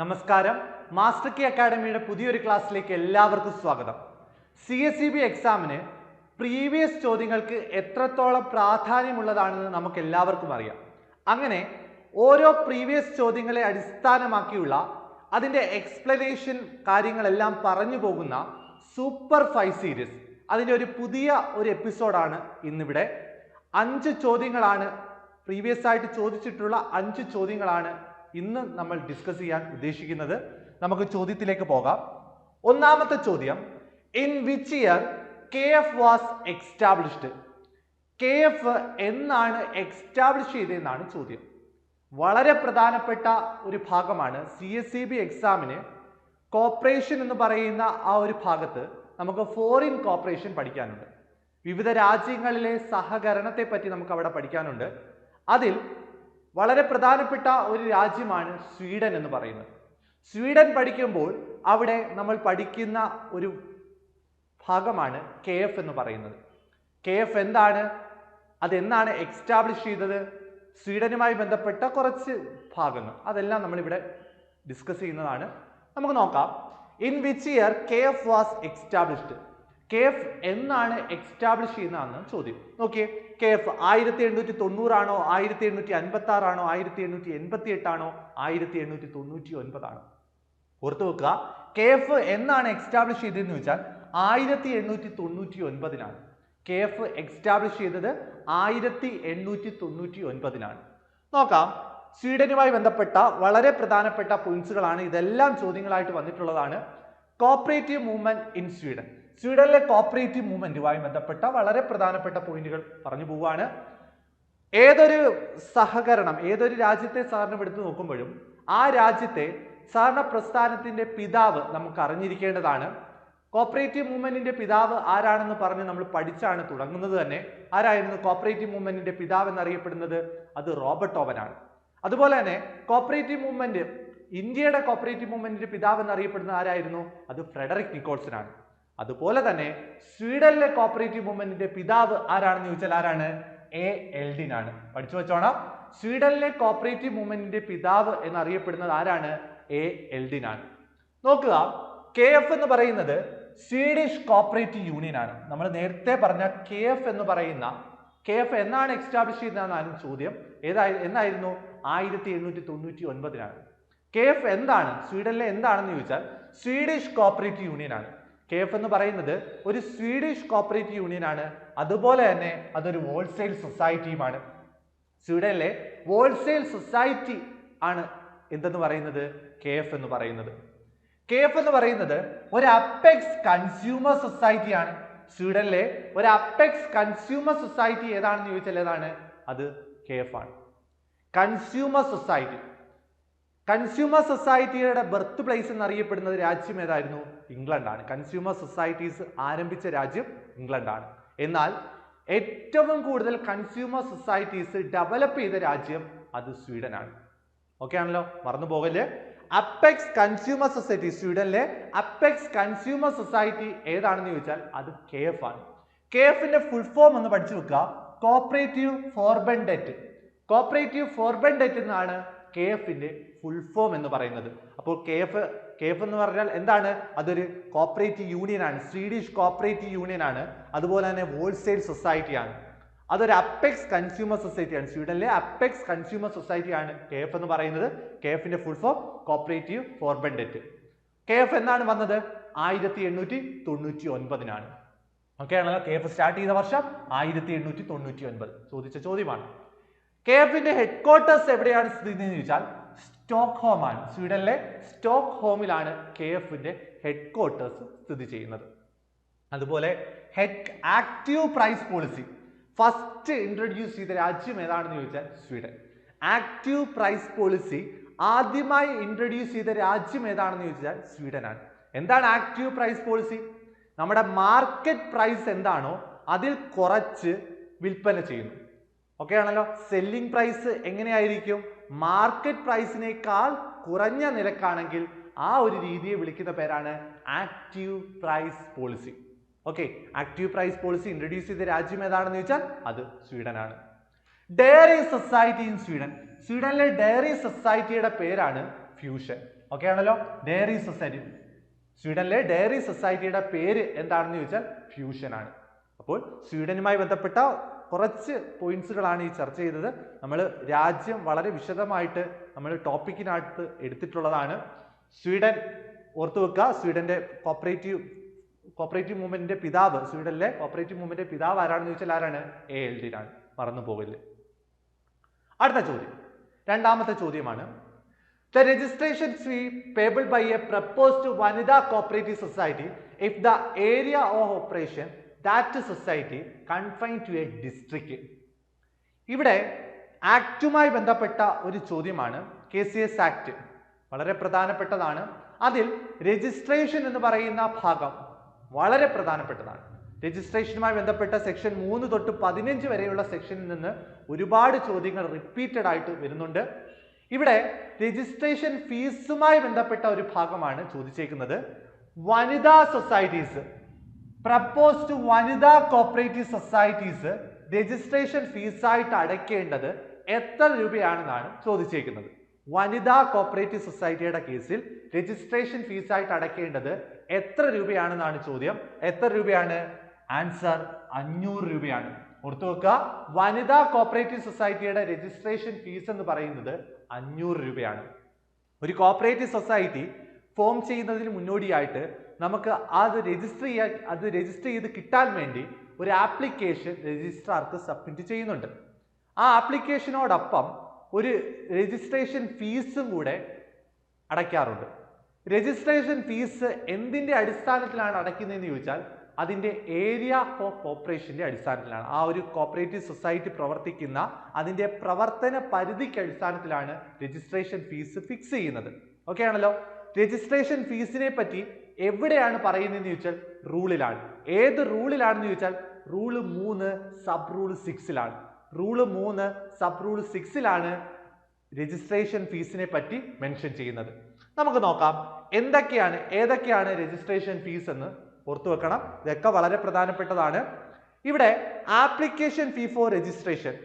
നമസ്കാരം. Master K അക്കാഡമിയുടെ പുതിയൊരു ക്ലാസ്സിലേക്ക് എല്ലാവർക്കും സ്വാഗതം. സി എസ് സി ബി എക്സാമിന് പ്രീവിയസ് ചോദ്യങ്ങൾക്ക് എത്രത്തോളം പ്രാധാന്യമുള്ളതാണെന്ന് നമുക്ക് എല്ലാവർക്കും അറിയാം. അങ്ങനെ ഓരോ പ്രീവിയസ് ചോദ്യങ്ങളെ അടിസ്ഥാനമാക്കിയുള്ള അതിന്റെ എക്സ്പ്ലനേഷൻ കാര്യങ്ങളെല്ലാം പറഞ്ഞു പോകുന്ന സൂപ്പർ ഫൈവ് സീരീസ് അതിന്റെ ഒരു പുതിയ ഒരു എപ്പിസോഡാണ് ഇന്നിവിടെ. അഞ്ച് ചോദ്യങ്ങളാണ് പ്രീവിയസ് ആയിട്ട് ചോദിച്ചിട്ടുള്ള അഞ്ച് ചോദ്യങ്ങളാണ് ഇന്ന് നമ്മൾ ഡിസ്കസ് ചെയ്യാൻ ഉദ്ദേശിക്കുന്നത് നമുക്ക് ചോദ്യത്തിലേക്ക് പോകാം. ഒന്നാമത്തെ ചോദ്യം in which year K F was established K F എന്നാണ് എക്സ്റ്റാബ്ലിഷ് ചെയ്തതെന്നാണ് ചോദ്യം. വളരെ പ്രധാനപ്പെട്ട ഒരു ഭാഗമാണ് സി എസ് സി ബി എക്സാമിന് കോപ്പറേഷൻ എന്ന് പറയുന്ന ആ ഒരു ഭാഗത്ത് നമുക്ക് ഫോറിൻ കോപ്പറേഷൻ പഠിക്കാനുണ്ട്. വിവിധ രാജ്യങ്ങളിലെ സഹകരണത്തെ പറ്റി നമുക്ക് അവിടെ പഠിക്കാനുണ്ട്. അതിൽ വളരെ പ്രധാനപ്പെട്ട ഒരു രാജ്യമാണ് സ്വീഡൻ എന്ന് പറയുന്നത്. സ്വീഡൻ പഠിക്കുമ്പോൾ അവിടെ നമ്മൾ പഠിക്കുന്ന ഒരു ഭാഗമാണ് കെ എഫ് എന്ന് പറയുന്നത്. കെ എഫ് എന്താണ്? അതെന്നാണ് എക്സ്റ്റാബ്ലിഷ് ചെയ്തത്? സ്വീഡനുമായി ബന്ധപ്പെട്ട കുറച്ച് ഭാഗങ്ങൾ. അതെല്ലാം നമ്മളിവിടെ ഡിസ്കസ് ചെയ്യുന്നതാണ്. നമുക്ക് നോക്കാം. In which year K F was established K F എന്നാണ് എക്സ്റ്റാബ്ലിഷ് ചെയ്യുന്നതെന്ന് ചോദ്യം. നോക്കിയേ കെ എഫ് ആയിരത്തി എണ്ണൂറ്റി തൊണ്ണൂറാണോ ആയിരത്തി എണ്ണൂറ്റി അൻപത്തി ആറാണോ ആയിരത്തി എണ്ണൂറ്റി എൺപത്തി എട്ടാണോ ആയിരത്തി എണ്ണൂറ്റി തൊണ്ണൂറ്റി ഒൻപതാണോ ഓർത്ത് വെക്കുക കെ എഫ് എന്നാണ് എക്സ്റ്റാബ്ലിഷ് ചെയ്തതെന്ന് വെച്ചാൽ ആയിരത്തി എണ്ണൂറ്റി തൊണ്ണൂറ്റി ഒൻപതിനാണ് കെ എഫ് എക്സ്റ്റാബ്ലിഷ് ചെയ്തത് ആയിരത്തി എണ്ണൂറ്റി തൊണ്ണൂറ്റി ഒൻപതിനാണ് നോക്കാം സ്വീഡനുമായി ബന്ധപ്പെട്ട വളരെ പ്രധാനപ്പെട്ട പോയിന്റ്സുകളാണ് ഇതെല്ലാം ചോദ്യങ്ങളായിട്ട് വന്നിട്ടുള്ളതാണ്. കോപ്പറേറ്റീവ് മൂവ്മെന്റ് ഇൻ സ്വീഡൻ സ്വീഡനിലെ കോപ്പറേറ്റീവ് മൂവ്മെന്റുമായി ബന്ധപ്പെട്ട വളരെ പ്രധാനപ്പെട്ട പോയിന്റുകൾ പറഞ്ഞു പോവുകയാണ്. ഏതൊരു സഹകരണം ഏതൊരു രാജ്യത്തെ സഹകരണം എടുത്തു നോക്കുമ്പോഴും ആ രാജ്യത്തെ സഹകരണ പ്രസ്ഥാനത്തിന്റെ പിതാവ് നമുക്ക് അറിഞ്ഞിരിക്കേണ്ടതാണ്. കോപ്പറേറ്റീവ് മൂവ്മെന്റിന്റെ പിതാവ് ആരാണെന്ന് പറഞ്ഞ് നമ്മൾ പഠിച്ചാണ് തുടങ്ങുന്നത് തന്നെ. ആരായിരുന്നു കോപ്പറേറ്റീവ് മൂവ്മെന്റിന്റെ പിതാവ് എന്നറിയപ്പെടുന്നത്? അത് റോബർട്ട് ഓവനാണ്. അതുപോലെ തന്നെ കോപ്പറേറ്റീവ് മൂവ്മെന്റ് ഇന്ത്യയുടെ കോപ്പറേറ്റീവ് മൂവ്മെന്റിന്റെ പിതാവ് എന്നറിയപ്പെടുന്നത് ആരായിരുന്നു? അത് ഫ്രെഡറിക് നിക്കോൾസൺ ആണ്. അതുപോലെ തന്നെ സ്വീഡനിലെ കോപ്പറേറ്റീവ് മൂവ്മെന്റിന്റെ പിതാവ് ആരാണെന്ന് ചോദിച്ചാൽ ആരാണ്? എ. എൽഡിൻ ആണ്. പഠിച്ചു വെച്ചോണം. സ്വീഡനിലെ കോപ്പറേറ്റീവ് മൂവ്മെന്റിന്റെ പിതാവ് എന്നറിയപ്പെടുന്നത് ആരാണ്? എ. എൽഡിൻ ആണ്. നോക്കുക. കെ എഫ് എന്ന് പറയുന്നത് സ്വീഡിഷ് കോപ്പറേറ്റീവ് യൂണിയൻ ആണ്. നമ്മൾ നേരത്തെ പറഞ്ഞ കെ എഫ് എന്ന് പറയുന്ന കെ എഫ് എന്നാണ് എക്സ്റ്റാബ്ലിഷ് ചെയ്തതെന്നാണ് ചോദ്യം. ഏതായി എന്നായിരുന്നു? ആയിരത്തി എണ്ണൂറ്റി തൊണ്ണൂറ്റി ഒൻപതിനാണ്. കെ എഫ് എന്താണ്? സ്വീഡനിലെ എന്താണെന്ന് ചോദിച്ചാൽ സ്വീഡിഷ് കോപ്പറേറ്റീവ് യൂണിയൻ ആണ്. കെ എഫ് എന്ന് പറയുന്നത് ഒരു സ്വീഡിഷ് കോപ്പറേറ്റീവ് യൂണിയൻ ആണ് അതുപോലെ തന്നെ അതൊരു ഹോൾസെയിൽ സൊസൈറ്റിയുമാണ് സ്വീഡനിലെ ഹോൾസെയിൽ സൊസൈറ്റി ആണ് എന്തെന്ന് പറയുന്നത്? കെ എഫ് എന്ന് പറയുന്നത്. കെ എഫ് എന്ന് പറയുന്നത് ഒരു അപ്പെക്സ് കൺസ്യൂമർ സൊസൈറ്റിയാണ് സ്വീഡനിലെ ഒരു അപ്പെക്സ് കൺസ്യൂമർ സൊസൈറ്റി ഏതാണെന്ന് ചോദിച്ചാൽ ഏതാണ്? അത് കെ എഫ് ആണ്. കൺസ്യൂമർ സൊസൈറ്റി കൺസ്യൂമർ സൊസൈറ്റിയുടെ ബർത്ത് പ്ലേസ് എന്നറിയപ്പെടുന്നത് രാജ്യം ഏതായിരുന്നു? ഇംഗ്ലണ്ടാണ് കൺസ്യൂമർ സൊസൈറ്റീസ് ആരംഭിച്ച രാജ്യം ഇംഗ്ലണ്ടാണ് എന്നാൽ ഏറ്റവും കൂടുതൽ കൺസ്യൂമർ സൊസൈറ്റീസ് ഡെവലപ്പ് ചെയ്ത രാജ്യം അത് സ്വീഡനാണ് ഓക്കെ ആണല്ലോ? മറന്നു പോകല്ലേ? അപ്പെക്സ് കൺസ്യൂമർ സൊസൈറ്റി സ്വീഡനിലെ അപ്പെക്സ് കൺസ്യൂമർ സൊസൈറ്റി ഏതാണെന്ന് ചോദിച്ചാൽ അത് കെ എഫ് ആണ്. കെ എഫിന്റെ ഫുൾ ഫോം ഒന്ന് പഠിച്ചു വെക്കുക. കോപ്പറേറ്റീവ് ഫോർബൻ ഡെറ്റ് കോപ്പറേറ്റീവ് ഫോർബൻ ഡെറ്റ് എന്നാണ് കെ എഫിന്റെ ഫുൾ ഫോം എന്ന് പറയുന്നത്. അപ്പോൾ കെ എഫ് കെ എഫ് എന്ന് പറഞ്ഞാൽ എന്താണ്? അതൊരു കോപ്പറേറ്റീവ് യൂണിയൻ ആണ്. സ്വീഡിഷ് കോപ്പറേറ്റീവ് യൂണിയൻ ആണ്. അതുപോലെ തന്നെ ഹോൾസെയിൽ സൊസൈറ്റി ആണ്. അതൊരു അപ്പെക്സ് കൺസ്യൂമർ സൊസൈറ്റി ആണ്. സ്വീഡനിലെ അപ്പെക്സ് കൺസ്യൂമർ സൊസൈറ്റി ആണ് കെ എഫ് എന്ന് പറയുന്നത്. കെ എഫിന്റെ full form cooperative forbundet K F എന്നാണ് വന്നത്? ആയിരത്തി എണ്ണൂറ്റി തൊണ്ണൂറ്റി ഒൻപതിനാണ് ഓക്കെ ആണല്ലോ? കെ എഫ് സ്റ്റാർട്ട് ചെയ്ത വർഷം ആയിരത്തി എണ്ണൂറ്റി തൊണ്ണൂറ്റി ഒൻപത് ചോദിച്ച ചോദ്യമാണ്. കെ എഫിന്റെ ഹെഡ് ക്വാർട്ടേഴ്സ് എവിടെയാണ് സ്ഥിതി എന്ന് ചോദിച്ചാൽ സ്റ്റോക്ക് ഹോം ആണ് സ്വീഡനിലെ സ്റ്റോക്ക് ഹോമിലാണ് കെ എഫിന്റെ ഹെഡ് ക്വാർട്ടേഴ്സ് സ്ഥിതി ചെയ്യുന്നത്. അതുപോലെ head active price policy first introduce ചെയ്ത രാജ്യം ഏതാണെന്ന് ചോദിച്ചാൽ സ്വീഡൻ. ആക്റ്റീവ് പ്രൈസ് പോളിസി ആദ്യമായി ഇൻട്രൊഡ്യൂസ് ചെയ്ത രാജ്യം ഏതാണെന്ന് ചോദിച്ചാൽ സ്വീഡനാണ്. എന്താണ് ആക്റ്റീവ് പ്രൈസ് പോളിസി നമ്മുടെ മാർക്കറ്റ് പ്രൈസ് എന്താണോ അതിൽ കുറച്ച് വിൽപ്പന ചെയ്യുന്നു. ഓക്കെ ആണല്ലോ? സെല്ലിംഗ് പ്രൈസ് എങ്ങനെയായിരിക്കും? മാർക്കറ്റ് പ്രൈസിനേക്കാൾ കുറഞ്ഞ നിരക്കാണെങ്കിൽ ആ ഒരു രീതിയെ വിളിക്കുന്ന പേരാണ് active price policy okay active price policy introduce ചെയ്ത രാജ്യം ഏതാണെന്ന് ചോദിച്ചാൽ അത് സ്വീഡനാണ്. ഡയറി സൊസൈറ്റി ഇൻ സ്വീഡൻ സ്വീഡനിലെ ഡയറി സൊസൈറ്റിയുടെ പേരാണ് ഫ്യൂഷൻ ഓക്കെ ആണല്ലോ? ഡയറി സൊസൈറ്റി സ്വീഡനിലെ ഡയറി സൊസൈറ്റിയുടെ പേര് എന്താണെന്ന് ചോദിച്ചാൽ ഫ്യൂഷൻ ആണ്. അപ്പോൾ സ്വീഡനുമായി ബന്ധപ്പെട്ട കുറച്ച് പോയിന്റ്സുകളാണ് ഈ ചർച്ച ചെയ്തത്. നമ്മൾ രാജ്യം വളരെ വിശദമായിട്ട് നമ്മൾ ടോപ്പിക്കിനകത്ത് എടുത്തിട്ടുള്ളതാണ്. സ്വീഡൻ ഓർത്തു വെക്കുക സ്വീഡന്റെ കോപ്പറേറ്റീവ് കോപ്പറേറ്റീവ് മൂവ്മെന്റിന്റെ പിതാവ് സ്വീഡനിലെ കോപ്പറേറ്റീവ് മൂവ്മെന്റിന്റെ പിതാവ് ആരാണെന്ന് ചോദിച്ചാൽ ആരാണ്? എ എൽ ഡി ആണ് മറന്നു പോകൽ അടുത്ത ചോദ്യം. രണ്ടാമത്തെ ചോദ്യമാണ്. The registration fee payable by a proposed വനിതാ cooperative society if the area of operation that society confine to a district ഇവിടെ ആക്റ്റുമായി ബന്ധപ്പെട്ട ഒരു ചോദ്യമാണ് കെ സി എസ് ആക്ട് വളരെ പ്രധാനപ്പെട്ടതാണ്. അതിൽ രജിസ്ട്രേഷൻ എന്ന് പറയുന്ന ഭാഗം വളരെ പ്രധാനപ്പെട്ടതാണ്. രജിസ്ട്രേഷനുമായി ബന്ധപ്പെട്ട സെക്ഷൻ മൂന്ന് തൊട്ട് പതിനഞ്ച് വരെയുള്ള സെക്ഷനിൽ നിന്ന് ഒരുപാട് ചോദ്യങ്ങൾ റിപ്പീറ്റഡ് ആയിട്ട് വരുന്നുണ്ട്. ഇവിടെ രജിസ്ട്രേഷൻ ഫീസുമായി ബന്ധപ്പെട്ട ഒരു ഭാഗമാണ് ചോദിച്ചേക്കുന്നത്. വനിതാ സൊസൈറ്റീസ് പ്രപ്പോസ്ഡ് വനിതാ കോപ്പറേറ്റീവ് സൊസൈറ്റീസ് രജിസ്ട്രേഷൻ ഫീസായിട്ട് അടയ്ക്കേണ്ടത് എത്ര രൂപയാണെന്നാണ് ചോദിച്ചേക്കുന്നത്. വനിതാ കോപ്പറേറ്റീവ് സൊസൈറ്റിയുടെ കേസിൽ രജിസ്ട്രേഷൻ ഫീസായിട്ട് അടയ്ക്കേണ്ടത് എത്ര രൂപയാണെന്നാണ് ചോദ്യം. എത്ര രൂപയാണ്? ആൻസർ അഞ്ഞൂറ് രൂപയാണ്. ഓർത്തു വെക്കുക വനിതാ കോപ്പറേറ്റീവ് സൊസൈറ്റിയുടെ രജിസ്ട്രേഷൻ ഫീസ് എന്ന് പറയുന്നത് അഞ്ഞൂറ് രൂപയാണ്. ഒരു കോപ്പറേറ്റീവ് സൊസൈറ്റി ഫോം ചെയ്യുന്നതിന് മുന്നോടിയായിട്ട് നമുക്ക് അത് രജിസ്റ്റർ ചെയ്യാൻ അത് രജിസ്റ്റർ ചെയ്ത് കിട്ടാൻ വേണ്ടി ഒരു ആപ്ലിക്കേഷൻ രജിസ്ട്രാർക്ക് സബ്മിറ്റ് ചെയ്യുന്നുണ്ട്. ആ ആപ്ലിക്കേഷനോടൊപ്പം ഒരു രജിസ്ട്രേഷൻ ഫീസും കൂടെ അടയ്ക്കാറുണ്ട്. രജിസ്ട്രേഷൻ ഫീസ് എന്തിന്റെ അടിസ്ഥാനത്തിലാണ് അടയ്ക്കുന്നതെന്ന് ചോദിച്ചാൽ അതിന്റെ ഏരിയ ഓഫ് ഓപ്പറേഷന്റെ അടിസ്ഥാനത്തിലാണ്. ആ ഒരു കോപ്പറേറ്റീവ് സൊസൈറ്റി പ്രവർത്തിക്കുന്ന അതിന്റെ പ്രവർത്തന പരിധിക്ക് അടിസ്ഥാനത്തിലാണ് രജിസ്ട്രേഷൻ ഫീസ് ഫിക്സ് ചെയ്യുന്നത്. ഓക്കെ ആണല്ലോ? രജിസ്ട്രേഷൻ ഫീസിനെ പറ്റി എവിടെയാണ് പറയുന്നതെന്ന് ചോദിച്ചാൽ റൂളിലാണ്. ഏത് റൂളിലാണെന്ന് ചോദിച്ചാൽ റൂൾ മൂന്ന് സബ് റൂൾ സിക്സിലാണ്. റൂൾ മൂന്ന് സബ് റൂൾ സിക്സിലാണ് രജിസ്ട്രേഷൻ ഫീസിനെ പറ്റി മെൻഷൻ ചെയ്യുന്നത്. നമുക്ക് നോക്കാം. എന്തൊക്കെയാണ് ഏതൊക്കെയാണ് രജിസ്ട്രേഷൻ ഫീസ് എന്ന് ഓർത്തു വെക്കണം. ഇതൊക്കെ വളരെ പ്രധാനപ്പെട്ടതാണ്. ഇവിടെ application fee for registration.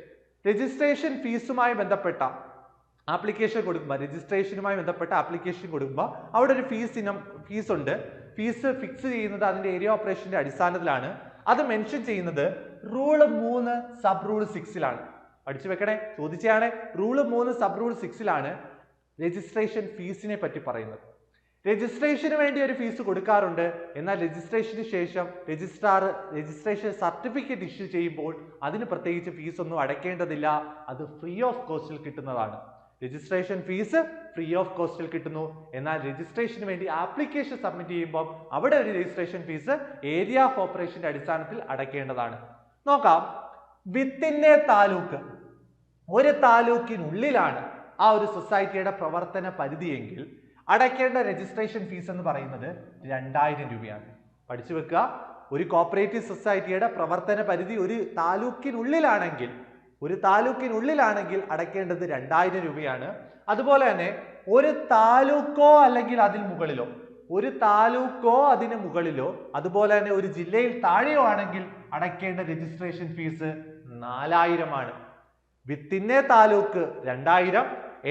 Registration ഫീസുമായി ബന്ധപ്പെട്ട ആപ്ലിക്കേഷൻ കൊടുക്കുമ്പോൾ രജിസ്ട്രേഷനുമായി ബന്ധപ്പെട്ട ആപ്ലിക്കേഷൻ കൊടുക്കുമ്പോൾ അവിടെ ഒരു ഫീസ് ഇനം ഫീസ് ഉണ്ട്. ഫീസ് ഫിക്സ് ചെയ്യുന്നത് അതിന്റെ ഏരിയ ഓപ്പറേഷന്റെ അടിസ്ഥാനത്തിലാണ്. അത് മെൻഷൻ ചെയ്യുന്നത് റൂൾ മൂന്ന് സബ് റൂൾ സിക്സിലാണ് പഠിച്ചു വെക്കണേ ചോദിച്ചാണ് റൂൾ മൂന്ന് സബ് റൂൾ സിക്സിലാണ് രജിസ്ട്രേഷൻ ഫീസിനെ പറ്റി പറയുന്നത്. രജിസ്ട്രേഷന് വേണ്ടി ഒരു ഫീസ് കൊടുക്കാറുണ്ട്. എന്നാൽ രജിസ്ട്രേഷന് ശേഷം രജിസ്ട്രാർ രജിസ്ട്രേഷൻ സർട്ടിഫിക്കറ്റ് ഇഷ്യൂ ചെയ്യുമ്പോൾ അതിന് പ്രത്യേകിച്ച് ഫീസൊന്നും അടയ്ക്കേണ്ടതില്ല. അത് ഫ്രീ ഓഫ് കോസ്റ്റിൽ കിട്ടുന്നതാണ്. രജിസ്ട്രേഷൻ ഫീസ് ഫ്രീ ഓഫ് കോസ്റ്റിൽ കിട്ടുന്നു. എന്നാൽ രജിസ്ട്രേഷന് വേണ്ടി ആപ്ലിക്കേഷൻ സബ്മിറ്റ് ചെയ്യുമ്പോൾ അവിടെ ഒരു രജിസ്ട്രേഷൻ ഫീസ് ഏരിയ ഓഫ് ഓപ്പറേഷന്റെ അടിസ്ഥാനത്തിൽ അടയ്ക്കേണ്ടതാണ്. നോക്കാം. വിത്തിന്റെ താലൂക്ക്. ഒരു താലൂക്കിനുള്ളിലാണ് ആ ഒരു സൊസൈറ്റിയുടെ പ്രവർത്തന പരിധിയെങ്കിൽ അടയ്ക്കേണ്ട രജിസ്ട്രേഷൻ ഫീസ് എന്ന് പറയുന്നത് രണ്ടായിരം രൂപയാണ്. പഠിച്ചു വെക്കുക. ഒരു കോപ്പറേറ്റീവ് സൊസൈറ്റിയുടെ പ്രവർത്തന പരിധി ഒരു താലൂക്കിനുള്ളിലാണെങ്കിൽ ഒരു താലൂക്കിനുള്ളിലാണെങ്കിൽ അടയ്ക്കേണ്ടത് രണ്ടായിരം രൂപയാണ്. അതുപോലെ തന്നെ ഒരു താലൂക്കോ അല്ലെങ്കിൽ അതിൽ മുകളിലോ ഒരു താലൂക്കോ അതിന് മുകളിലോ അതുപോലെ തന്നെ ഒരു ജില്ലയിൽ താഴെയോ ആണെങ്കിൽ അടയ്ക്കേണ്ട രജിസ്ട്രേഷൻ ഫീസ് നാലായിരമാണ് വിത്തിൻ എ താലൂക്ക് രണ്ടായിരം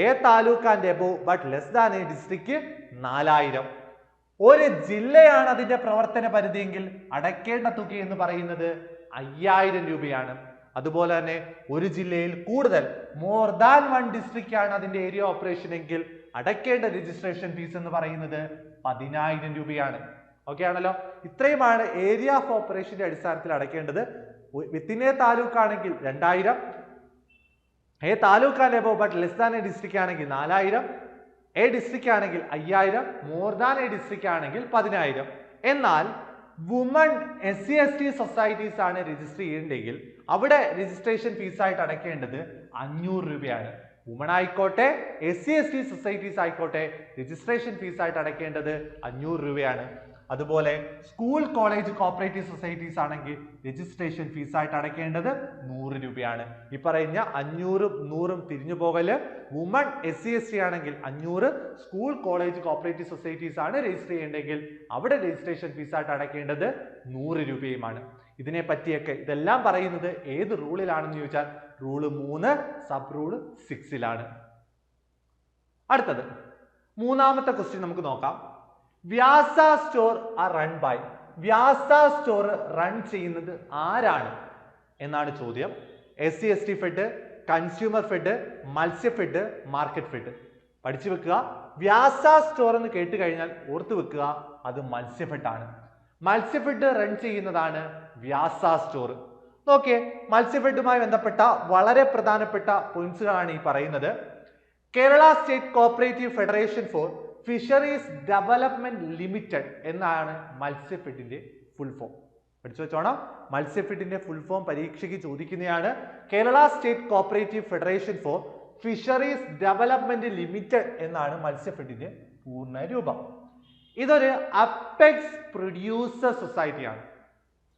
a taluk and above but less than a district നാലായിരം. ഒരു ജില്ലയാണ് അതിന്റെ പ്രവർത്തന പരിധിയെങ്കിൽ അടയ്ക്കേണ്ട തുക എന്ന് പറയുന്നത് അയ്യായിരം രൂപയാണ്. അതുപോലെ തന്നെ ഒരു ജില്ലയിൽ കൂടുതൽ മോർ ദാൻ വൺ ഡിസ്ട്രിക്റ്റ് ആണ് അതിന്റെ ഏരിയ ഓപ്പറേഷൻ എങ്കിൽ അടയ്ക്കേണ്ട രജിസ്ട്രേഷൻ ഫീസ് എന്ന് പറയുന്നത് പതിനായിരം രൂപയാണ്. ഓക്കെ ആണല്ലോ? ഇത്രയുമാണ് ഏരിയ ഓഫ് ഓപ്പറേഷന്റെ അടിസ്ഥാനത്തിൽ അടയ്ക്കേണ്ടത്. വിത്തിൻ എ താലൂക്ക് ആണെങ്കിൽ രണ്ടായിരം. A taluk above but less than a district ആണെങ്കിൽ നാലായിരം. എ ഡിസ്ട്രിക്റ്റ് ആണെങ്കിൽ അയ്യായിരം. മോർ ദാൻ എ ഡിസ്ട്രിക്റ്റ് ആണെങ്കിൽ പതിനായിരം. എന്നാൽ woman S C S T societies ആണ് രജിസ്റ്റർ ചെയ്യേണ്ടെങ്കിൽ അവിടെ രജിസ്ട്രേഷൻ ഫീസായിട്ട് അടയ്ക്കേണ്ടത് അഞ്ഞൂറ് രൂപയാണ്. വുമൺ ആയിക്കോട്ടെ S C S T societies ആയിക്കോട്ടെ രജിസ്ട്രേഷൻ ഫീസായിട്ട് അടയ്ക്കേണ്ടത് അഞ്ഞൂറ് രൂപയാണ്. അതുപോലെ സ്കൂൾ കോളേജ് കോപ്പറേറ്റീവ് സൊസൈറ്റീസ് ആണെങ്കിൽ രജിസ്ട്രേഷൻ ഫീസായിട്ട് അടയ്ക്കേണ്ടത് നൂറ് രൂപയാണ്. ഈ പറയുന്ന അഞ്ഞൂറും നൂറും തിരിഞ്ഞു പോകൽ woman S C S T ആണെങ്കിൽ അഞ്ഞൂറ് സ്കൂൾ കോളേജ് കോപ്പറേറ്റീവ് സൊസൈറ്റീസ് ആണ് രജിസ്റ്റർ ചെയ്യേണ്ടെങ്കിൽ അവിടെ രജിസ്ട്രേഷൻ ഫീസായിട്ട് അടയ്ക്കേണ്ടത് നൂറ് രൂപയുമാണ്. ഇതിനെ പറ്റിയൊക്കെ ഇതെല്ലാം പറയുന്നത് ഏത് റൂളിലാണെന്ന് ചോദിച്ചാൽ റൂൾ മൂന്ന് സബ് റൂൾ സിക്സിലാണ്. അടുത്തത് മൂന്നാമത്തെ ക്വസ്റ്റ്യൻ നമുക്ക് നോക്കാം. വ്യാസ സ്റ്റോർ ആ run by Vyasa store run ചെയ്യുന്നത് ആരാണ് എന്നാണ് ചോദ്യം. S C S T fed consumer fed മത്സ്യ ഫെഡ് മാർക്കറ്റ് ഫെഡ് പഠിച്ചു വെക്കുക. വ്യാസ സ്റ്റോർ എന്ന് കേട്ട് കഴിഞ്ഞാൽ ഓർത്തു വെക്കുക അത് മത്സ്യഫെഡ് ആണ്. മത്സ്യഫെഡ് റൺ ചെയ്യുന്നതാണ് വ്യാസ സ്റ്റോർ. നോക്കിയേ മത്സ്യഫെഡുമായി ബന്ധപ്പെട്ട വളരെ പ്രധാനപ്പെട്ട പോയിന്റ്സുകളാണ് ഈ പറയുന്നത്. Kerala state cooperative federation for fisheries development limited എന്നാണ് മത്സ്യഫെഡിന്റെ ഫുൾ ഫോം പഠിച്ചു വെച്ചോണം. മത്സ്യഫെഡിന്റെ ഫുൾ ഫോം പരീക്ഷയ്ക്ക് ചോദിക്കുന്നതാണ് Kerala state cooperative federation for fisheries development limited എന്നാണ് മത്സ്യഫെഡിന്റെ പൂർണ രൂപം. ഇതൊരു അപ്പെക്സ് പ്രൊഡ്യൂസർ സൊസൈറ്റിയാണ്.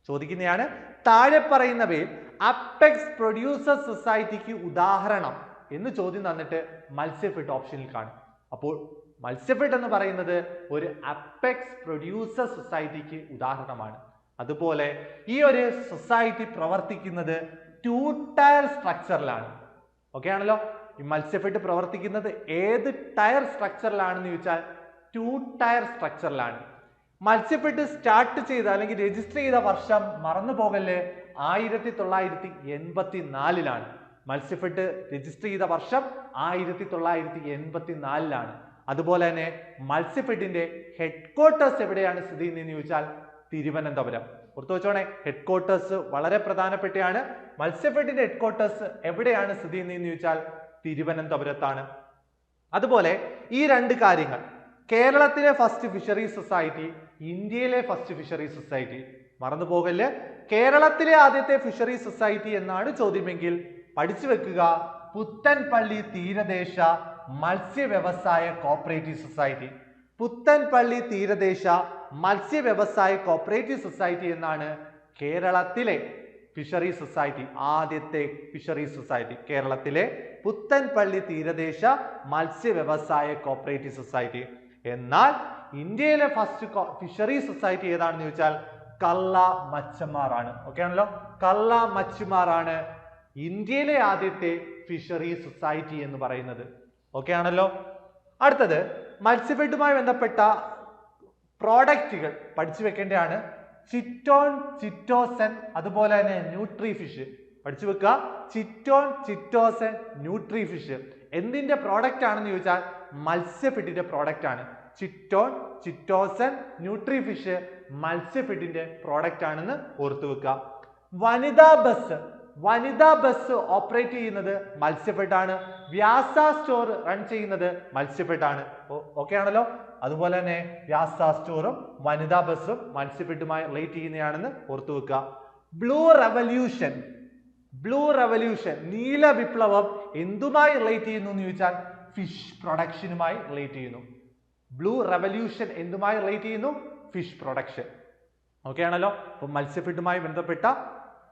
ചോദിക്കുന്നതാണ്. താഴെ പറയുന്നവയിൽ അപ്പെക്സ് പ്രൊഡ്യൂസർ സൊസൈറ്റിക്ക് ഉദാഹരണം എന്ന് ചോദ്യം തന്നിട്ട് മത്സ്യഫെഡ് ഓപ്ഷനിൽ കാണും. അപ്പോൾ മത്സ്യഫെഡ് എന്ന് പറയുന്നത് ഒരു അപ്പെക്സ് പ്രൊഡ്യൂസർ സൊസൈറ്റിക്ക് ഉദാഹരണമാണ്. അതുപോലെ ഈ ഒരു സൊസൈറ്റി പ്രവർത്തിക്കുന്നത് ടൂ ടയർ സ്ട്രക്ചറിലാണ് ഓക്കെ ആണല്ലോ? ഈ മത്സ്യഫെഡ് പ്രവർത്തിക്കുന്നത് ഏത് ടയർ സ്ട്രക്ചറിലാണെന്ന് ചോദിച്ചാൽ ടൂ ടയർ സ്ട്രക്ചറിലാണ് മത്സ്യഫെഡ് സ്റ്റാർട്ട് ചെയ്ത അല്ലെങ്കിൽ രജിസ്റ്റർ ചെയ്ത വർഷം മറന്നു പോകല്ലേ? ആയിരത്തി തൊള്ളായിരത്തി എൺപത്തി നാലിലാണ് മത്സ്യഫെഡ് രജിസ്റ്റർ ചെയ്ത വർഷം ആയിരത്തി തൊള്ളായിരത്തി എൺപത്തി നാലിലാണ് അതുപോലെ തന്നെ മത്സ്യഫെഡിന്റെ ഹെഡ് ക്വാർട്ടേഴ്സ് എവിടെയാണ് സ്ഥിതി ചെയ്യുന്നതെന്ന് ചോദിച്ചാൽ തിരുവനന്തപുരം. ഓർത്തു വെച്ചോണേ ഹെഡ്ക്വാർട്ടേഴ്സ് വളരെ പ്രധാനപ്പെട്ടയാണ്. മത്സ്യഫെഡിന്റെ ഹെഡ്ക്വാർട്ടേഴ്സ് എവിടെയാണ് സ്ഥിതി ചെയ്യുന്നതെന്ന് ചോദിച്ചാൽ തിരുവനന്തപുരത്താണ്. അതുപോലെ ഈ രണ്ട് കാര്യങ്ങൾ കേരളത്തിലെ ഫസ്റ്റ് ഫിഷറീസ് സൊസൈറ്റി ഇന്ത്യയിലെ ഫസ്റ്റ് ഫിഷറി സൊസൈറ്റി മറന്നു പോകൽ കേരളത്തിലെ ആദ്യത്തെ ഫിഷറി സൊസൈറ്റി എന്നാണ് ചോദ്യമെങ്കിൽ പഠിച്ചു വെക്കുക. പുത്തൻപള്ളി തീരദേശ മത്സ്യ വ്യവസായ കോപ്പറേറ്റീവ് സൊസൈറ്റി പുത്തൻപള്ളി തീരദേശ മത്സ്യ വ്യവസായ കോപ്പറേറ്റീവ് സൊസൈറ്റി എന്നാണ് കേരളത്തിലെ ഫിഷറി സൊസൈറ്റി ആദ്യത്തെ ഫിഷറി സൊസൈറ്റി കേരളത്തിലെ പുത്തൻപള്ളി തീരദേശ മത്സ്യ വ്യവസായ കോപ്പറേറ്റീവ് സൊസൈറ്റി എന്നാൽ ഇന്ത്യയിലെ ഫസ്റ്റ് ഫിഷറി സൊസൈറ്റി ഏതാണെന്ന് ചോദിച്ചാൽ കള്ള മച്ചന്മാരാണ്. ഓക്കെ ആണല്ലോ? കള്ള മച്ചുമാറാണ് ഇന്ത്യയിലെ ആദ്യത്തെ ഫിഷറി സൊസൈറ്റി എന്ന് പറയുന്നത്. ഓക്കെ ആണല്ലോ? അടുത്തത് മത്സ്യഫെഡുമായി ബന്ധപ്പെട്ട പ്രോഡക്റ്റുകൾ പഠിച്ചു വെക്കേണ്ടതാണ് ചിറ്റോൺ ചിറ്റോസൻ അതുപോലെ തന്നെ ന്യൂട്രി ഫിഷ് പഠിച്ചു വെക്കുക. ചിറ്റോൺ ചിറ്റോസൻ ന്യൂട്രി ഫിഷ് എന്തിന്റെ പ്രോഡക്റ്റ് ആണെന്ന് ചോദിച്ചാൽ മത്സ്യഫെഡിന്റെ പ്രോഡക്റ്റ് ആണ്. ചിറ്റോൺ ചിറ്റോസൻ ന്യൂട്രി ഫിഷ് മത്സ്യഫിഡിന്റെ പ്രോഡക്റ്റ് ആണെന്ന് ഓർത്തു വെക്കുക. വനിതാ ബസ് വനിതാ ബസ് ഓപ്പറേറ്റ് ചെയ്യുന്നത് മത്സ്യഫെഡ് ആണ്. വ്യാസ സ്റ്റോർ റൺ ചെയ്യുന്നത് മത്സ്യഫെഡ് ആണ്. ഓക്കെ ആണല്ലോ? അതുപോലെ തന്നെ വ്യാസ സ്റ്റോറും വനിതാ ബസ്സും മത്സ്യഫെഡുമായി റിലേറ്റ് ചെയ്യുന്നതാണെന്ന് ഓർത്തു വെക്കുക. ബ്ലൂ റെവല്യൂഷൻ ബ്ലൂ റെവല്യൂഷൻ നീല വിപ്ലവം എന്തുമായി റിലേറ്റ് ചെയ്യുന്നു എന്ന് ചോദിച്ചാൽ ഫിഷ് പ്രൊഡക്ഷനുമായി റിലേറ്റ് ചെയ്യുന്നു. ബ്ലൂ റെവല്യൂഷൻ എന്തുമായി റിലേറ്റ് ചെയ്യുന്നു? ഫിഷ് പ്രൊഡക്ഷൻ ഓക്കെ ആണല്ലോ? അപ്പോൾ മത്സ്യഫെഡുമായി ബന്ധപ്പെട്ട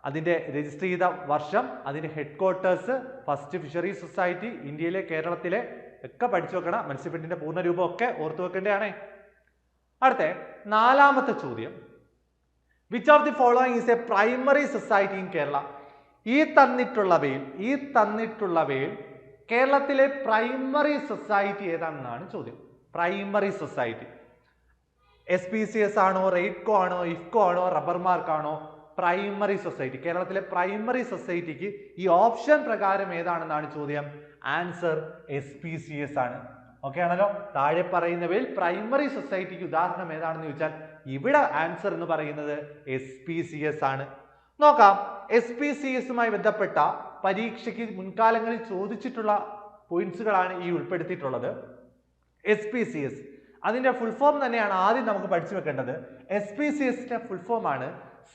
അതിന്റെ രജിസ്റ്റർ ചെയ്ത വർഷം അതിന്റെ head quarters first fisheries society ഇന്ത്യയിലെ കേരളത്തിലെ ഒക്കെ പഠിച്ചു വെക്കണം മത്സ്യഫെഡിന്റെ പൂർണ രൂപം ഒക്കെ ഓർത്തു വെക്കേണ്ടതാണേ. അടുത്ത നാലാമത്തെ ചോദ്യം. Which of the following is a primary society in Kerala ഈ തന്നിട്ടുള്ളവയിൽ ഈ തന്നിട്ടുള്ളവയിൽ കേരളത്തിലെ പ്രൈമറി സൊസൈറ്റി ഏതാണെന്നാണ് ചോദ്യം. Primary society. S P C S ആണോ റേറ്റ്കോ ആണോ ഇഫ്കോ ആണോ റബ്ബർ മാർക്ക് ആണോ പ്രൈമറി സൊസൈറ്റി. കേരളത്തിലെ പ്രൈമറി സൊസൈറ്റിക്ക് ഈ ഓപ്ഷൻ പ്രകാരം ഏതാണെന്നാണ് ചോദ്യം? Answer S P C S ആണ്. ഓക്കെ ആണല്ലോ? താഴെ പറയുന്നവയിൽ പ്രൈമറി സൊസൈറ്റിക്ക് ഉദാഹരണം ഏതാണെന്ന് ചോദിച്ചാൽ ഇവിടെ ആൻസർ എന്ന് പറയുന്നത് എസ് പി സി എസ് ആണ്. നോക്കാം. എസ് പി സി എസുമായി ബന്ധപ്പെട്ട പരീക്ഷയ്ക്ക് മുൻകാലങ്ങളിൽ ചോദിച്ചിട്ടുള്ള പോയിന്റ്സുകളാണ് ഈ ഉൾപ്പെടുത്തിയിട്ടുള്ളത്. എസ് പി സി എസ് അതിന്റെ ഫുൾ ഫോം തന്നെയാണ് ആദ്യം നമുക്ക് പഠിച്ചു വെക്കേണ്ടത്. എസ് പി സി എസിന്റെ ഫുൾ ഫോം ആണ്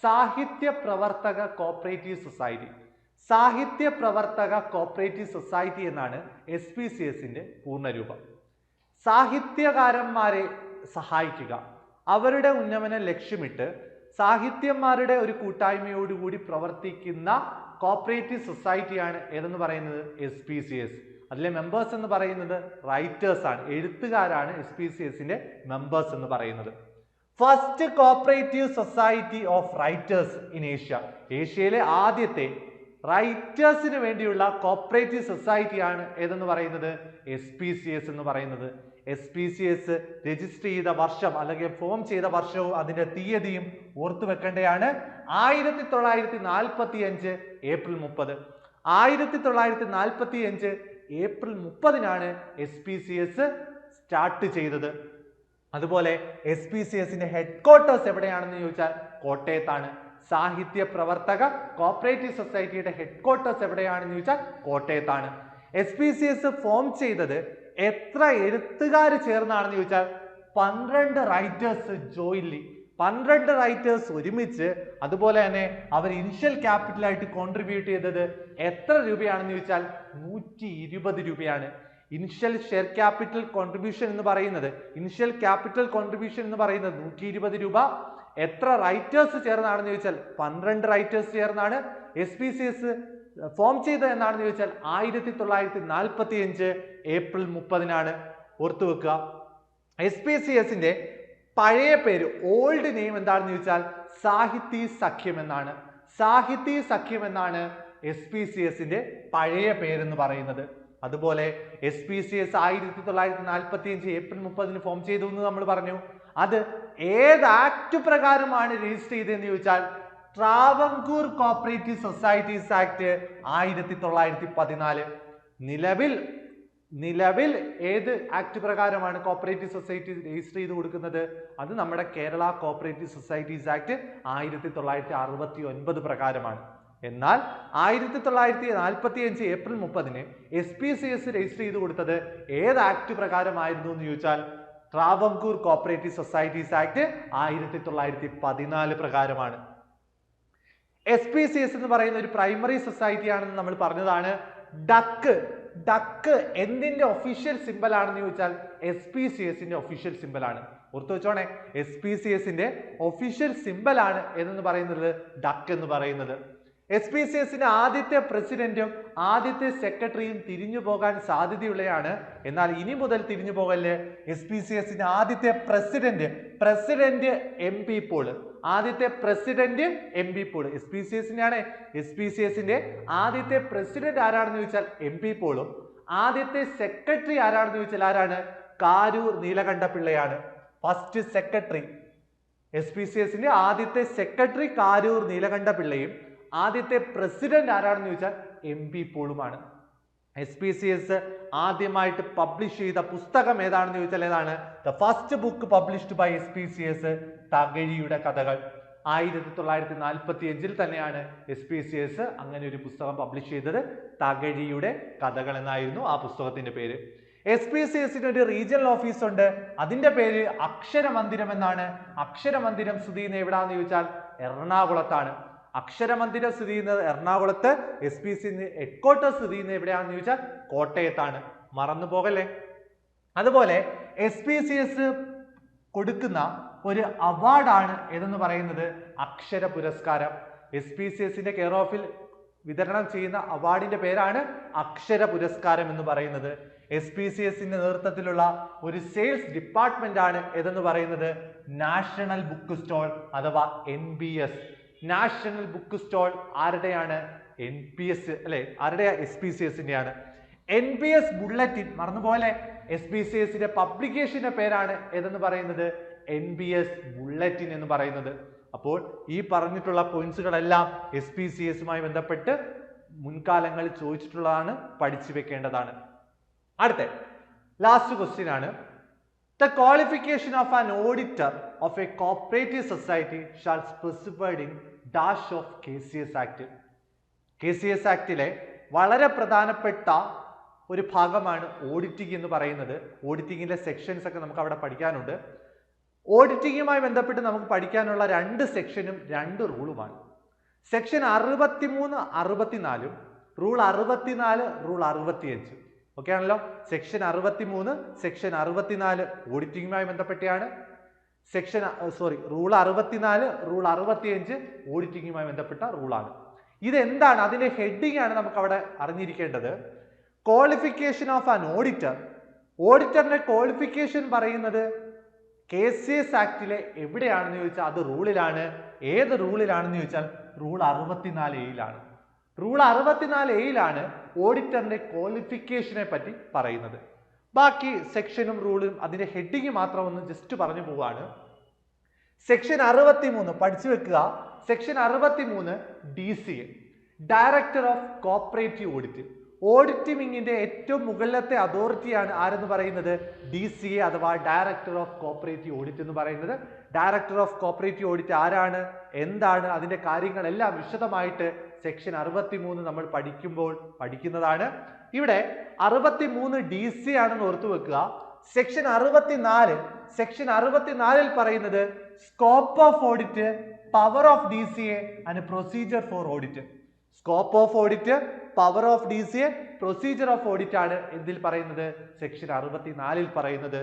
സാഹിത്യ പ്രവർത്തക കോപ്പറേറ്റീവ് സൊസൈറ്റി സാഹിത്യ പ്രവർത്തക കോപ്പറേറ്റീവ് സൊസൈറ്റി എന്നാണ് എസ് പി സി എസിന്റെ പൂർണരൂപം. സാഹിത്യകാരന്മാരെ സഹായിക്കുക. അവരുടെ ഉന്നമനം ലക്ഷ്യമിട്ട് സാഹിത്യന്മാരുടെ ഒരു കൂട്ടായ്മയോടുകൂടി പ്രവർത്തിക്കുന്ന കോപ്പറേറ്റീവ് സൊസൈറ്റിയാണ് ഏതെന്ന് പറയുന്നത് എസ് പി സി എസ് അതിലെ മെമ്പേഴ്സ് എന്ന് പറയുന്നത് റൈറ്റേഴ്സ് ആണ്. എഴുത്തുകാരാണ് എസ് പി സി എസിന്റെ മെമ്പേഴ്സ് എന്ന് പറയുന്നത്. First cooperative society of writers in Asia ഏഷ്യയിലെ ആദ്യത്തെ റൈറ്റേഴ്സിന് വേണ്ടിയുള്ള കോപ്പറേറ്റീവ് സൊസൈറ്റിയാണ് ഏതെന്ന് പറയുന്നത്? എസ് പി സി എസ് എന്ന് പറയുന്നത്. S P C S register ചെയ്ത വർഷം അല്ലെങ്കിൽ ഫോം ചെയ്ത വർഷവും അതിന്റെ തീയതിയും ഓർത്തു വെക്കേണ്ടതാണ് ആയിരത്തി തൊള്ളായിരത്തി നാൽപ്പത്തി അഞ്ച് ഏപ്രിൽ മുപ്പത്. ആയിരത്തി തൊള്ളായിരത്തി നാൽപ്പത്തി അഞ്ച് ഏപ്രിൽ മുപ്പതിനാണ് S P C S start ചെയ്തത്. അതുപോലെ എസ് പി സി എസിന്റെ ഹെഡ് ക്വാർട്ടേഴ്സ് എവിടെയാണെന്ന് ചോദിച്ചാൽ കോട്ടയത്താണ്. സാഹിത്യ പ്രവർത്തക കോപ്പറേറ്റീവ് സൊസൈറ്റിയുടെ ഹെഡ്ക്വാർട്ടേഴ്സ് എവിടെയാണെന്ന് ചോദിച്ചാൽ കോട്ടയത്താണ്. S P C S form ചെയ്തത് എത്ര എഴുത്തുകാർ ചേർന്നാണെന്ന് ചോദിച്ചാൽ പന്ത്രണ്ട് റൈറ്റേഴ്സ് ജോയിൻലി പന്ത്രണ്ട് റൈറ്റേഴ്സ് ഒരുമിച്ച് അതുപോലെ തന്നെ അവർ ഇനിഷ്യൽ ക്യാപിറ്റലായിട്ട് കോൺട്രിബ്യൂട്ട് ചെയ്തത് എത്ര രൂപയാണെന്ന് ചോദിച്ചാൽ നൂറ്റി ഇരുപത് രൂപയാണ്. ഇനിഷ്യൽ ഷെയർ ക്യാപിറ്റൽ കോൺട്രിബ്യൂഷൻ എന്ന് പറയുന്നത് ഇനിഷ്യൽ ക്യാപിറ്റൽ കോൺട്രിബ്യൂഷൻ എന്ന് പറയുന്നത് നൂറ്റി ഇരുപത് രൂപ. എത്ര റൈറ്റേഴ്സ് ചേർന്നാണെന്ന് ചോദിച്ചാൽ പന്ത്രണ്ട് റൈറ്റേഴ്സ് ചേർന്നാണ്. S P C S form ചെയ്തത് എന്നാണെന്ന് ചോദിച്ചാൽ ആയിരത്തി തൊള്ളായിരത്തി നാൽപ്പത്തി അഞ്ച് ഏപ്രിൽ മുപ്പതിനാണ്. ഓർത്തു വെക്കുക എസ് പി സി എസിന്റെ പഴയ പേര് ഓൾഡ് നെയിം എന്താണെന്ന് ചോദിച്ചാൽ സാഹിത്യ സഖ്യം എന്നാണ്. സാഹിത്യ സഖ്യം എന്നാണ് എസ് പി സി എസിന്റെ പഴയ പേരെന്ന് പറയുന്നത്. അതുപോലെ എസ് പി സി എസ് ആയിരത്തി തൊള്ളായിരത്തി നാൽപ്പത്തി അഞ്ച് ഏപ്രിൽ മുപ്പതിന് ഫോം ചെയ്തു എന്ന് നമ്മൾ പറഞ്ഞു. അത് ഏത് ആക്ട് പ്രകാരമാണ് രജിസ്റ്റർ ചെയ്തതെന്ന് ചോദിച്ചാൽ ട്രാവങ്കൂർ കോപ്പറേറ്റീവ് സൊസൈറ്റീസ് ആക്ട് ആയിരത്തി തൊള്ളായിരത്തി പതിനാല് നിലവിൽ നിലവിൽ ഏത് ആക്ട് പ്രകാരമാണ് കോപ്പറേറ്റീവ് സൊസൈറ്റി രജിസ്റ്റർ ചെയ്ത് കൊടുക്കുന്നത്? അത് നമ്മുടെ കേരള കോപ്പറേറ്റീവ് സൊസൈറ്റീസ് ആക്ട് ആയിരത്തി തൊള്ളായിരത്തി അറുപത്തി ഒൻപത് പ്രകാരമാണ്. എന്നാൽ ആയിരത്തി തൊള്ളായിരത്തി നാൽപ്പത്തി അഞ്ച് ഏപ്രിൽ മുപ്പതിന് S P C S register ചെയ്ത് കൊടുത്തത് ഏത് ആക്ട് പ്രകാരമായിരുന്നു എന്ന് ചോദിച്ചാൽ ട്രാവങ്കൂർ കോപ്പറേറ്റീവ് സൊസൈറ്റീസ് ആക്ട് ആയിരത്തി തൊള്ളായിരത്തി പതിനാല് പ്രകാരമാണ്. എസ് പി സി എസ് എന്ന് പറയുന്ന ഒരു പ്രൈമറി സൊസൈറ്റി ആണെന്ന് നമ്മൾ പറഞ്ഞതാണ് ഡക്ക് ഡക്ക് എന്തിന്റെ ഒഫീഷ്യൽ സിമ്പൽ ആണെന്ന് ചോദിച്ചാൽ എസ് പി സി എസിന്റെ ഒഫീഷ്യൽ സിമ്പൽ ആണ്. ഓർത്തു വെച്ചോണേ എസ് പി സി എസിന്റെ ഒഫീഷ്യൽ സിമ്പൽ ആണ് എന്ന് പറയുന്നത്? ഡക്ക് എന്ന് പറയുന്നത്. എസ് പി സി എസിന്റെ ആദ്യത്തെ പ്രസിഡന്റും ആദ്യത്തെ സെക്രട്ടറിയും തിരിഞ്ഞു പോകാൻ സാധ്യതയുള്ളതാണ് എന്നാൽ ഇനി മുതൽ തിരിഞ്ഞു പോകൽ എസ് പി സി എസിന്റെ ആദ്യത്തെ president president M P Paul. ആദ്യത്തെ പ്രസിഡന്റ് എം പി പോളും. എസ് പി സി എസിന്റെ എസ് പി സി എസിന്റെ ആദ്യത്തെ പ്രസിഡന്റ് ആരാണെന്ന് ചോദിച്ചാൽ എം പി പോളും. ആദ്യത്തെ സെക്രട്ടറി ആരാണെന്ന് ചോദിച്ചാൽ ആരാണ്? Karoor നീലകണ്ഠപിള്ളയാണ്. First secretary S P C എസിന്റെ ആദ്യത്തെ സെക്രട്ടറി കാരൂർ നീലകണ്ഠ പിള്ളയും ആദ്യത്തെ പ്രസിഡന്റ് ആരാണെന്ന് ചോദിച്ചാൽ എം പി പോളുമാണ്. എസ് പി സി എസ് ആദ്യമായിട്ട് പബ്ലിഷ് ചെയ്ത പുസ്തകം ഏതാണെന്ന് ചോദിച്ചാൽ ഏതാണ്? The first book published by S P C S തകഴിയുടെ കഥകൾ. ആയിരത്തി തൊള്ളായിരത്തി നാൽപ്പത്തി അഞ്ചിൽ തന്നെയാണ് എസ് പി സി എസ് അങ്ങനെ ഒരു പുസ്തകം പബ്ലിഷ് ചെയ്തത്. തകഴിയുടെ കഥകൾ എന്നായിരുന്നു ആ പുസ്തകത്തിന്റെ പേര്. എസ് പി സി എസിന് ഒരു റീജിയണൽ ഓഫീസ് ഉണ്ട്. അതിന്റെ പേര് അക്ഷരമന്ദിരം എന്നാണ്. അക്ഷരമന്ദിരം സ്ഥിതി ചെയ്യുന്നത് എവിടാന്ന് ചോദിച്ചാൽ എറണാകുളത്താണ്. അക്ഷരമന്ദിരം സ്ഥിതി ചെയ്യുന്നത് എറണാകുളത്ത് S P C headquarters സ്ഥിതി ചെയ്യുന്നത് എവിടെയാണെന്ന് ചോദിച്ചാൽ കോട്ടയത്താണ്. മറന്നു പോകല്ലേ? അതുപോലെ എസ് പി സി എസ് കൊടുക്കുന്ന ഒരു അവാർഡാണ് ഏതെന്ന് പറയുന്നത്? Akshara Puraskaram. S P C എസിന്റെ കെയർ ഓഫിൽ വിതരണം ചെയ്യുന്ന അവാർഡിന്റെ പേരാണ് അക്ഷര പുരസ്കാരം എന്ന് പറയുന്നത്. എസ് പി സി എസിന്റെ നേതൃത്വത്തിലുള്ള ഒരു സെയിൽസ് ഡിപ്പാർട്ട്മെന്റ് ആണ് ഏതെന്ന് പറയുന്നത്? നാഷണൽ ബുക്ക് സ്റ്റോൾ അഥവാ N B S national book stall ആരുടെയാണ്? N P S അല്ലെ ആരുടെ? എസ് പി സി എസിന്റെയാണ് എൻ പി എസ് ബുള്ളറ്റിൻ മറന്നുപോലെ എസ് പി സി എസിന്റെ പബ്ലിക്കേഷന്റെ പേരാണ് ഏതെന്ന് പറയുന്നത്? എൻ പി എസ് ബുള്ളറ്റിൻ എന്ന് പറയുന്നത്. അപ്പോൾ ഈ പറഞ്ഞിട്ടുള്ള പോയിന്റ്സുകളെല്ലാം എസ് പി സി എസുമായി ബന്ധപ്പെട്ട് മുൻകാലങ്ങളിൽ ചോദിച്ചിട്ടുള്ളതാണ് പഠിച്ചു വെക്കേണ്ടതാണ്. അടുത്ത ലാസ്റ്റ് ക്വസ്റ്റ്യൻ ആണ്. The qualification of an auditor of a cooperative society shall specified in dash of K C S act K C വളരെ പ്രധാനപ്പെട്ട ഒരു ഭാഗമാണ് ഓഡിറ്റിംഗ് എന്ന് പറയുന്നത്. ഓഡിറ്റിങ്ങിലെ സെക്ഷൻസ് ഒക്കെ നമുക്ക് അവിടെ പഠിക്കാനുണ്ട്. ഓഡിറ്റിങ്ങുമായി ബന്ധപ്പെട്ട് നമുക്ക് പഠിക്കാനുള്ള രണ്ട് സെക്ഷനും രണ്ട് റൂളുമാണ് സെക്ഷൻ അറുപത്തിമൂന്ന് അറുപത്തിനാലും റൂൾ അറുപത്തിനാല് റൂൾ അറുപത്തിയഞ്ച്. ഓക്കെ ആണല്ലോ? സെക്ഷൻ അറുപത്തിമൂന്ന് സെക്ഷൻ അറുപത്തിനാല് ഓഡിറ്റിങ്ങുമായി ബന്ധപ്പെട്ടാണ് സെക്ഷൻ സോറി റൂൾ അറുപത്തിനാല് റൂൾ അറുപത്തിയഞ്ച് ഓഡിറ്റിങ്ങുമായി ബന്ധപ്പെട്ട റൂളാണ്. ഇതെന്താണ്? അതിന്റെ ഹെഡിങ് ആണ് നമുക്ക് അവിടെ അറിഞ്ഞിരിക്കേണ്ടത്. Qualification of an auditor. ഓഡിറ്ററിന്റെ qualification പറയുന്നത് കെ സി എസ് ആക്ടിലെ എവിടെയാണെന്ന് ചോദിച്ചാൽ അത് റൂളിലാണ്. ഏത് റൂളിലാണെന്ന് ചോദിച്ചാൽ റൂൾ അറുപത്തിനാല് എയിലാണ്. റൂൾ അറുപത്തിനാല് എയിലാണ് ഓഡിറ്ററിന്റെ ക്വാളിഫിക്കേഷനെ പറ്റി പറയുന്നത്. ബാക്കി സെക്ഷനും റൂളും അതിന്റെ ഹെഡിങ് മാത്രം ഒന്ന് ജസ്റ്റ് പറഞ്ഞു പോവാണ്. സെക്ഷൻ അറുപത്തി മൂന്ന് പഠിച്ചു വെക്കുക. സെക്ഷൻ അറുപത്തി മൂന്ന് D C A director of cooperative audit audit വിങ്ങിന്റെ ഏറ്റവും മുകളിലത്തെ അതോറിറ്റിയാണ് ആരെന്ന് പറയുന്നത്? ഡി സി എ അഥവാ ഡയറക്ടർ ഓഫ് കോപ്പറേറ്റീവ് ഓഡിറ്റ് എന്ന് പറയുന്നത്. ഡയറക്ടർ ഓഫ് കോപ്പറേറ്റീവ് ഓഡിറ്റ് ആരാണ്? എന്താണ്? അതിന്റെ കാര്യങ്ങളെല്ലാം വിശദമായിട്ട് സെക്ഷൻ അറുപത്തി മൂന്ന് നമ്മൾ പഠിക്കുമ്പോൾ പഠിക്കുന്നതാണ്. ഇവിടെ അറുപത്തി മൂന്ന് ഡി സി ആണെന്ന് ഓർത്തു വെക്കുക. സെക്ഷൻ അറുപത്തിനാല് സെക്ഷൻ അറുപത്തിനാലിൽ പറയുന്നത് scope of audit power of D C A and procedure for audit scope of audit power of D C A procedure of audit ആണ് എന്തിൽ പറയുന്നത്? സെക്ഷൻ അറുപത്തിനാലിൽ പറയുന്നത്.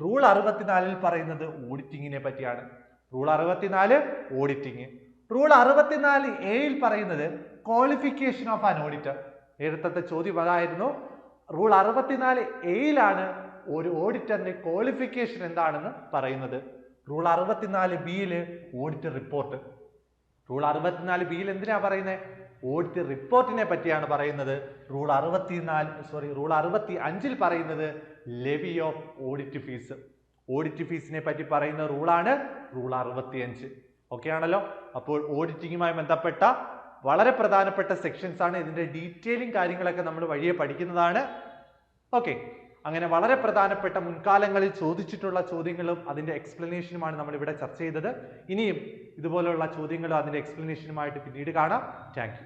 റൂൾ അറുപത്തിനാലിൽ പറയുന്നത് ഓഡിറ്റിങ്ങിനെ പറ്റിയാണ്. റൂൾ അറുപത്തിനാല് ഓഡിറ്റിങ് റൂൾ അറുപത്തിനാല് എയിൽ പറയുന്നത് ക്വാളിഫിക്കേഷൻ ഓഫ് ആൻ ഓഡിറ്റർ നേരത്തെ ചോദ്യം അതായിരുന്നു. റൂൾ അറുപത്തിനാല് എയിലാണ് ഒരു ഓഡിറ്ററിന്റെ ക്വാളിഫിക്കേഷൻ എന്താണെന്ന് പറയുന്നത്. റൂൾ അറുപത്തിനാല് ബിയിൽ ഓഡിറ്റർ റിപ്പോർട്ട് റൂൾ അറുപത്തിനാല് ബിയിൽ എന്തിനാ പറയുന്നത് ഓഡിറ്റ് റിപ്പോർട്ടിനെ പറ്റിയാണ് പറയുന്നത്. റൂൾ അറുപത്തിനാല് സോറി റൂൾ അറുപത്തി അഞ്ചിൽ പറയുന്നത് levy of audit fees audit ഫീസിനെ പറ്റി പറയുന്ന റൂളാണ് റൂൾ അറുപത്തി അഞ്ച് ഓക്കെ ആണല്ലോ അപ്പോൾ ഓഡിറ്റിങ്ങുമായി ബന്ധപ്പെട്ട വളരെ പ്രധാനപ്പെട്ട സെക്ഷൻസ് ആണ്. ഇതിന്റെ ഡീറ്റെയിലിംഗ് കാര്യങ്ങളൊക്കെ നമ്മൾ വഴിയെ പഠിക്കുന്നതാണ്. ഓക്കെ. അങ്ങനെ വളരെ പ്രധാനപ്പെട്ട മുൻകാലങ്ങളിൽ ചോദിച്ചിട്ടുള്ള ചോദ്യങ്ങളും അതിന്റെ എക്സ്പ്ലനേഷനുമാണ് നമ്മൾ ഇവിടെ ചർച്ച ചെയ്തത്. ഇനിയും ഇതുപോലുള്ള ചോദ്യങ്ങളും അതിന്റെ എക്സ്പ്ലനേഷനുമായിട്ട് പിന്നീട് കാണാം. താങ്ക്